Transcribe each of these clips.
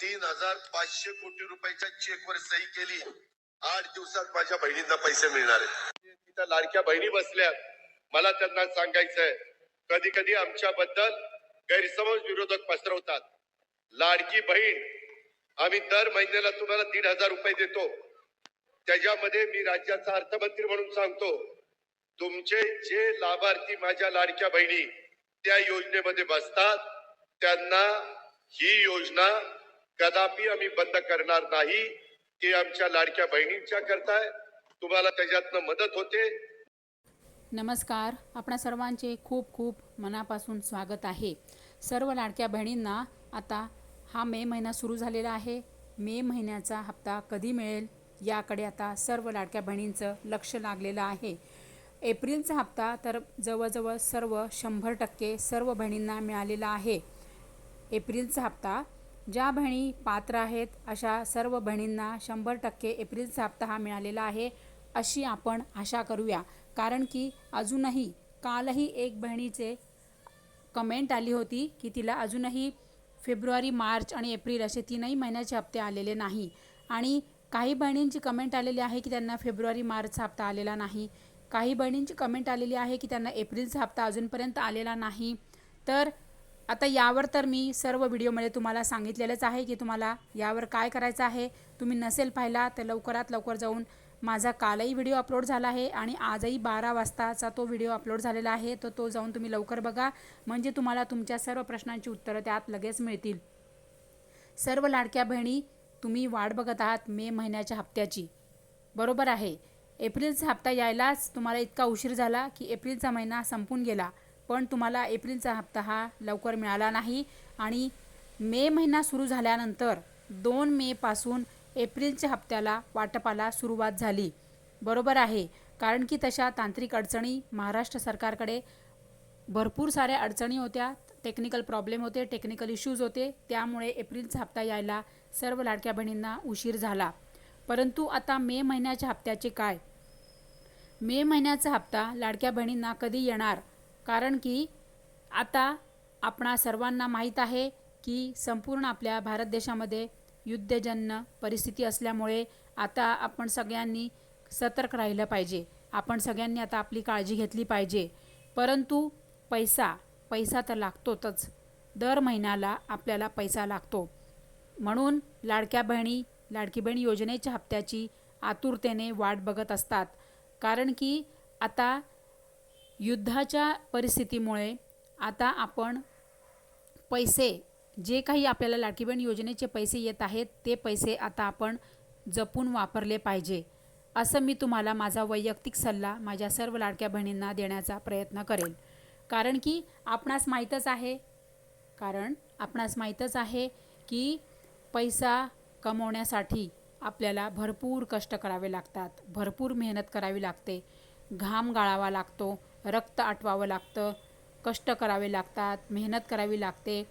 तीन हजार पाचशे कोटी रुपयाच्या चेकवर सही केली. आठ दिवसात माझ्या बहिणींना पैसे मिळणार आहे तिथं लाडक्या बहिणी बसल्या. मला त्यांना सांगायचंय कधी कधी आमच्याबद्दल गैरसमज विरोधक पसरवतात. लाडकी बहीण आम्ही दर महिन्याला तुम्हाला दीड हजार रुपये देतो. त्याच्यामध्ये मी राज्याचा अर्थमंत्री म्हणून सांगतो तुमचे जे लाभार्थी माझ्या लाडक्या बहिणी त्या योजनेमध्ये बसतात त्यांना ही योजना कदापि आम्ही बंद करणार नाही ते आमच्या लाडक्या बहिणींच्या करताय. तुम्हाला त्याच्यातनं मदत होते. नमस्कार. आपणा सर्वांचे खूप खूप मनापासून स्वागत आहे. सर्व लाडक्या बहिणींना आता हा मे महिना सुरू झालेला आहे. मे महिन्याचा हप्ता कधी मिळेल याकडे आता सर्व लाडक्या बहिणींचं लक्ष लागलेलं आहे. एप्रिलचा हप्ता तर जवळजवळ सर्व शंभर टक्के सर्व बहिणींना मिळालेला आहे. एप्रिलचा हप्ता ज्या बहिणी पात्र आहेत अशा सर्व बहिणींना शंभर टक्के एप्रिल साप्ताह मिळालेला आहे अशी आपण आशा करूया. कारण की अजूनही कालही एक बहिणीचे कमेंट आली होती की तिला अजूनही फेब्रुवारी मार्च आणि एप्रिल असे तीनही महिन्याचे हप्ते आलेले नाही. आणि काही बहिणींची कमेंट आलेली आहे की त्यांना फेब्रुवारी मार्चचा हप्ता आलेला नाही. काही बहिणींची कमेंट आलेली आहे की त्यांना एप्रिलचा हप्ता अजूनपर्यंत आलेला नाही. तर आता यावर तर मी सर्व व्हिडिओमध्ये तुम्हाला सांगितलेलंच आहे की तुम्हाला यावर काय करायचं आहे. तुम्ही नसेल पाहिला तर लवकरात लवकर जाऊन माझा कालही व्हिडिओ अपलोड झाला आहे आणि आजही बारा वाजताचा तो व्हिडिओ अपलोड झालेला आहे. तर तो जाऊन तुम्ही लवकर बघा. म्हणजे तुम्हाला तुमच्या सर्व प्रश्नांची उत्तरं त्यात लगेच मिळतील. सर्व लाडक्या बहिणी तुम्ही वाट बघत आहात मे महिन्याच्या हप्त्याची. बरोबर आहे. एप्रिलचा हप्ता यायलाच तुम्हाला इतका उशीर झाला की एप्रिलचा महिना संपून गेला. पण तुम्हाला एप्रिलचा हप्ता हा लवकर मिळाला नाही. आणि मे महिना सुरू झाल्यानंतर दोन मेपासून एप्रिलच्या हप्त्याला वाटपाला सुरुवात झाली. बरोबर आहे. कारण की तशा तांत्रिक अडचणी महाराष्ट्र सरकारकडे भरपूर साऱ्या अडचणी होत्या. टेक्निकल प्रॉब्लेम होते टेक्निकल इश्यूज होते. त्यामुळे एप्रिलचा हप्ता यायला सर्व लाडक्या बहिणींना उशीर झाला. परंतु आता मे महिन्याच्या हप्त्याचे काय? मे महिन्याचा हप्ता लाडक्या बहिणींना कधी येणार? कारण की आता आपणा सर्वांना माहीत आहे की संपूर्ण आपल्या भारत देशामध्ये युद्धजन्य परिस्थिती असल्यामुळे आता आपण सगळ्यांनी सतर्क राहिलं पाहिजे. आपण सगळ्यांनी आता आपली काळजी घेतली पाहिजे. परंतु पैसा पैसा तर लागतोच दर महिन्याला आपल्याला पैसा लागतो. म्हणून लाडक्या बहिणी लाडकी बहीण योजनेच्या हप्त्याची आतुरतेने वाट बघत असतात. कारण की आता युद्धाच्या परिस्थितीमुळे आता आपण पैसे जे काही आपल्याला लाडकी बहीण योजनेचे पैसे येत आहेत ते पैसे आता आपण जपून वापरले पाहिजे. असं मी तुम्हाला माझा वैयक्तिक सल्ला माझ्या सर्व लाडक्या बहिणींना देण्याचा प्रयत्न करेल. कारण की आपणास माहीतच आहे कारण आपणास माहीतच आहे की पैसा कमवण्यासाठी आपल्याला भरपूर कष्ट करावे लागतात. भरपूर मेहनत करावी लागते. घाम गाळावा लागतो. रक्त आटवावं लागतं. कष्ट करावे लागतात मेहनत करावी लागते.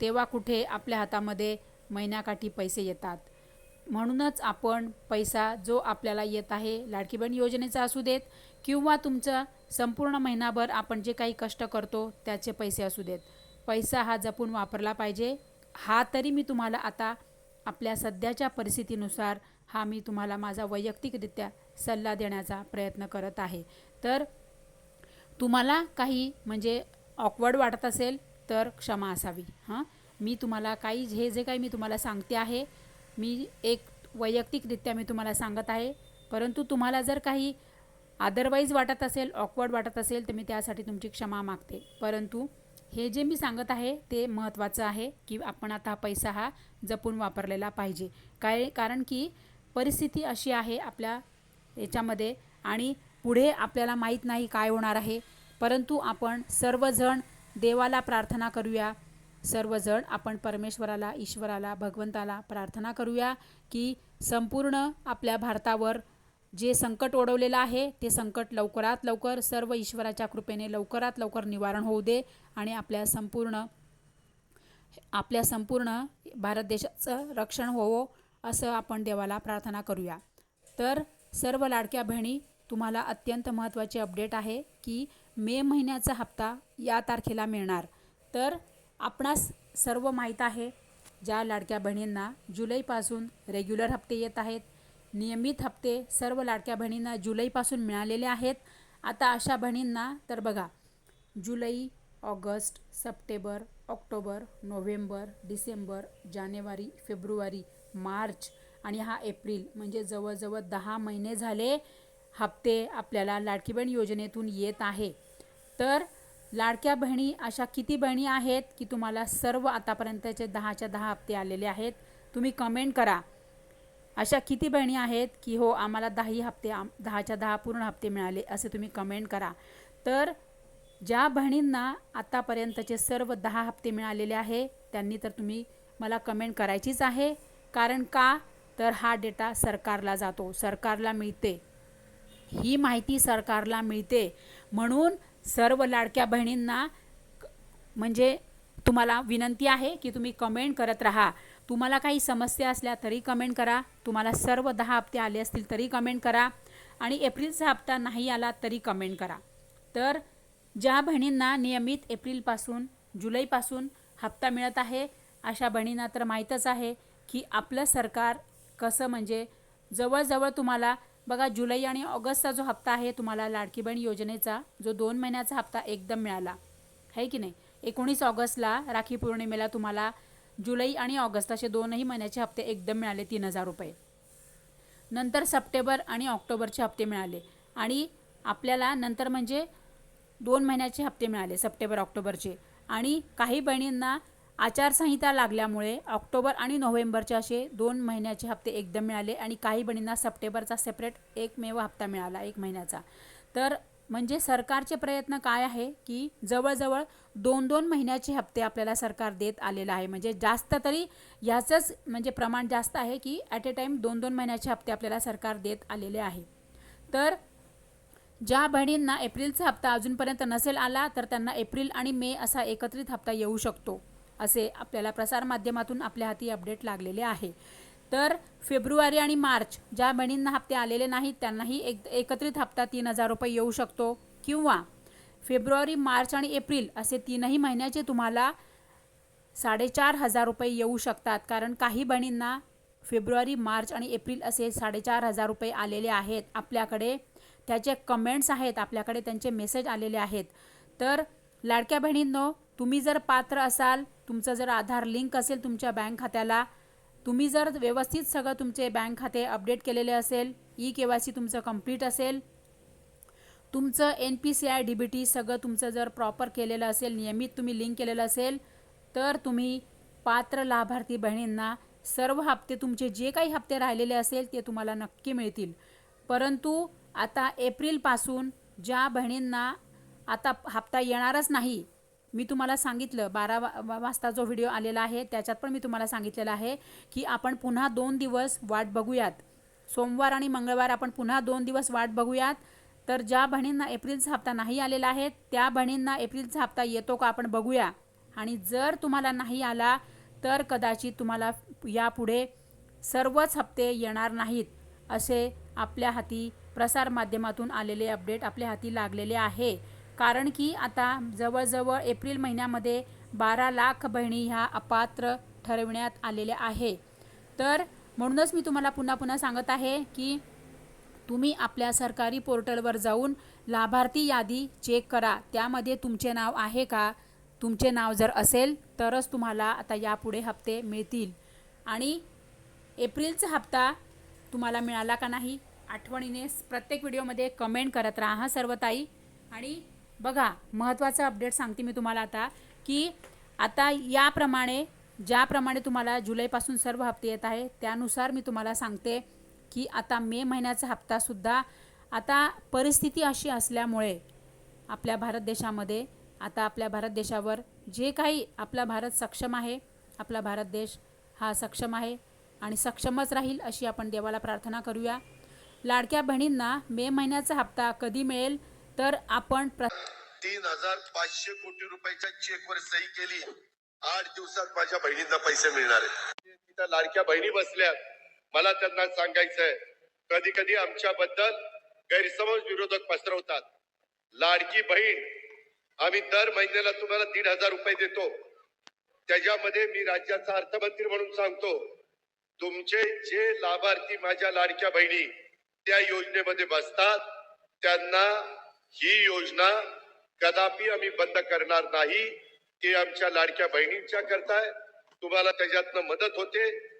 तेव्हा कुठे आपल्या हातामध्ये महिन्याकाठी पैसे येतात. म्हणूनच आपण पैसा जो आपल्याला येत आहे लाडकी बहीण योजनेचा असू देत किंवा तुमचं संपूर्ण महिनाभर आपण जे काही कष्ट करतो त्याचे पैसे असू देत. पैसा हा जपून वापरला पाहिजे. हा तरी मी तुम्हाला आता आपल्या सध्याच्या परिस्थितीनुसार हा मी तुम्हाला माझा वैयक्तिकरित्या सल्ला देण्याचा प्रयत्न करत आहे. तर तुम्हाला काही म्हणजे ऑकवर्ड वाटत असेल तर क्षमा असावी. हां? मी तुम्हाला काही हे जे काही मी तुम्हाला सांगते आहे मी एक वैयक्तिकरित्या मी तुम्हाला सांगत आहे. परंतु तुम्हाला जर काही अदरवाईज वाटत असेल ऑकवर्ड वाटत असेल तर मी त्यासाठी तुमची क्षमा मागते. परंतु हे जे मी सांगत आहे ते महत्त्वाचं आहे की आपण आता पैसा हा जपून वापरलेला पाहिजे. काय कारण की परिस्थिती अशी आहे आपल्या याच्यामध्ये आणि पुढे आपल्याला माहीत नाही काय होणार आहे. परंतु आपण सर्वजण देवाला प्रार्थना करूया. सर्वजण आपण परमेश्वराला ईश्वराला भगवंताला प्रार्थना करूया की संपूर्ण आपल्या भारतावर जे संकट ओढवलेलं आहे ते संकट लवकरात लवकर सर्व ईश्वराच्या कृपेने लवकरात लवकर निवारण होऊ दे आणि आपल्या संपूर्ण आपल्या संपूर्ण भारत देशाचं रक्षण होवो असं आपण देवाला प्रार्थना करूया. तर सर्व लाडक्या बहिणी तुम्हाला अत्यंत महत्त्वाचे अपडेट आहे की मे महिन्याचा हप्ता या तारखेला मिळणार. तर आपणास सर्व माहीत आहे ज्या लाडक्या बहिणींना जुलैपासून रेग्युलर हप्ते येत आहेत. नियमित हप्ते सर्व लाडक्या बहिणींना जुलैपासून मिळालेले आहेत. आता अशा बहिणींना तर बघा जुलै August September October November December जानेवारी फेब्रुवारी मार्च आणि हा एप्रिल म्हणजे जवळजवळ दहा महिने झाले. हप्ते आपल्याला लाडकी बहीण योजनेतून येत आहे. तर लाडक्या बहिणी अशा किती बहिणी आहेत की तुम्हाला सर्व आतापर्यंतचे दहाच्या दहा हप्ते आलेले आहेत? तुम्ही कमेंट करा. अशा किती बहिणी आहेत की हो आम्हाला दहाही हप्ते आम दहाच्या दहा पूर्ण हप्ते मिळाले असे तुम्ही कमेंट करा. तर ज्या बहिणींना आतापर्यंतचे सर्व दहा हप्ते मिळालेले आहे त्यांनी तर तुम्ही मला कमेंट करायचीच आहे. कारण का? तर हा डेटा सरकारला जातो. सरकारला मिळते. ही माहिती सरकारला मिळते. म्हणून सर्व लाडक्या बहिणींना म्हणजे तुम्हाला विनंती आहे की तुम्ही कमेंट करत राहा. तुम्हाला काही समस्या असल्या तरी कमेंट करा. तुम्हाला सर्व दहा हप्ते आले असतील तरी कमेंट करा. आणि एप्रिलचा हप्ता नाही आला तरी कमेंट करा. तर ज्या बहिणींना नियमित एप्रिलपासून जुलैपासून हप्ता मिळत आहे अशा बहिणींना तर माहीतच आहे की आपलं सरकार कसं म्हणजे जवळजवळ तुम्हाला बघा जुलै आणि ऑगस्टचा जो हप्ता आहे तुम्हाला लाडकी बहीण योजनेचा जो दोन महिन्याचा हप्ता एकदम मिळाला. आहे की नाही? एकोणीस ऑगस्टला राखी पौर्णिमेला तुम्हाला जुलै आणि ऑगस्ट असे दोनही महिन्याचे हप्ते एकदम मिळाले तीन हजार रुपये. नंतर सप्टेंबर आणि ऑक्टोबरचे हप्ते मिळाले. आणि आपल्याला नंतर म्हणजे दोन महिन्याचे हप्ते मिळाले सप्टेंबर ऑक्टोबरचे. आणि काही बहिणींना आचारसंहिता लागल्यामुळे ऑक्टोबर आणि नोव्हेंबरचे असे दोन महिन्याचे हप्ते एकदम मिळाले आणि काही बहिणींना सप्टेंबरचा सेपरेट एकमेव हप्ता मिळाला एक महिन्याचा. तर म्हणजे सरकारचे प्रयत्न काय आहे की जवळजवळ दोन दोन महिन्याचे हप्ते आपल्याला सरकार देत आलेलं आहे. म्हणजे जास्त तरी ह्याचंच म्हणजे प्रमाण जास्त आहे की ॲट ए टाईम दोन दोन महिन्याचे हप्ते आपल्याला सरकार देत आलेले आहे. तर ज्या बहिणींना एप्रिलचा हप्ता अजूनपर्यंत नसेल आला तर त्यांना एप्रिल आणि मे असा एकत्रित हप्ता येऊ शकतो. असे आपल्याला प्रसारमाध्यमातून आपल्या हाती अपडेट लागलेले आहे. तर फेब्रुवारी आणि मार्च ज्या बहिणींना हप्ते आलेले नाहीत त्यांनाही एक एकत्रित हप्ता तीन हजार रुपये येऊ शकतो. किंवा फेब्रुवारी मार्च आणि एप्रिल असे तीनही महिन्याचे तुम्हाला साडेचार हजार रुपये येऊ शकतात. कारण काही बहिणींना फेब्रुवारी मार्च आणि एप्रिल असे साडेचार हजार रुपये आलेले आहेत. आपल्याकडे त्याचे कमेंट्स आहेत. आपल्याकडे त्यांचे मेसेज आलेले आहेत. तर लाडक्या बहिणींनो तुम्ही जर पात्र असाल तुमचं जर आधार लिंक असेल तुमच्या बँक खात्याला तुम्ही जर व्यवस्थित सगळं तुमचे बँक खाते अपडेट केलेले असेल ई के वाय सी तुमचं कंप्लीट असेल तुमचं N P C I D B T सगळं तुमचं जर प्रॉपर केलेलं असेल नियमित तुम्ही लिंक केलेलं असेल तर तुम्ही पात्र लाभार्थी बहिणींना सर्व हप्ते तुमचे जे काही हप्ते राहिलेले असेल ते तुम्हाला नक्की मिळतील. परंतु आता एप्रिलपासून ज्या बहिणींना आता हप्ता येणारच नाही मी तुम्हाला सांगितलं बारा वा वाजता जो व्हिडिओ आलेला आहे त्याच्यात पण मी तुम्हाला सांगितलेलं आहे की आपण पुन्हा दोन दिवस वाट बघूयात. सोमवार आणि मंगळवार आपण पुन्हा दोन दिवस वाट बघूयात. तर ज्या बहिणींना एप्रिलचा हप्ता नाही आलेला आहे त्या बहिणींना एप्रिलचा हप्ता येतो का आपण बघूया. आणि जर तुम्हाला नाही आला तर कदाचित तुम्हाला यापुढे सर्वच हप्ते येणार नाहीत असे आपल्या हाती प्रसारमाध्यमातून आलेले अपडेट आपल्या हाती लागलेले आहे. कारण की आता जवळजवळ एप्रिल महिन्यामध्ये बारा लाख बहिणी ह्या अपात्र ठरविण्यात आलेल्या आहे. तर म्हणूनच मी तुम्हाला पुन्हा पुन्हा सांगत आहे की तुम्ही आपल्या सरकारी पोर्टलवर जाऊन लाभार्थी यादी चेक करा. त्यामध्ये तुमचे नाव आहे का? तुमचे नाव जर असेल तरच तुम्हाला आता यापुढे हप्ते मिळतील. आणि एप्रिलचा हप्ता तुम्हाला मिळाला का नाही आठवणीने प्रत्येक व्हिडिओमध्ये कमेंट करत राहा सर्व ताई. आणि बघा महत्त्वाचं अपडेट सांगते मी तुम्हाला आता की आता याप्रमाणे ज्याप्रमाणे तुम्हाला जुलैपासून सर्व हप्ते येत आहे त्यानुसार मी तुम्हाला सांगते की आता मे महिन्याचा हप्तासुद्धा आता परिस्थिती अशी असल्यामुळे आपल्या भारत देशामध्ये आता आपल्या भारत देशावर जे काही आपला भारत सक्षम आहे आपला भारत देश हा सक्षम आहे आणि सक्षमच राहील अशी आपण देवाला प्रार्थना करूया. लाडक्या बहिणींना मे महिन्याचा हप्ता कधी मिळेल तर आपण प्र तीन हजार पाचशे कोटी रुपयाच्या चेकवर सही केली. आठ दिवसात माझ्या बहिणींना पैसे मिळणार आहेत. तिथं लाडक्या बहिणी बसल्या. मला त्यांना सांगायचंय कधी कधी आमच्याबद्दल गैरसमज विरोधक पसरवतात. लाडकी बहीण आम्ही दर महिन्याला तुम्हाला दीड हजार रुपये देतो. त्याच्यामध्ये मी राज्याचा अर्थमंत्री म्हणून सांगतो तुमचे जे लाभार्थी माझ्या लाडक्या बहिणी त्या योजनेमध्ये बसतात त्यांना ही योजना कदापि आम्ही बंद करणार नाही ते आमच्या लाडक्या बहिणींच्या करताय. तुम्हाला त्याच्यातनं मदत होते.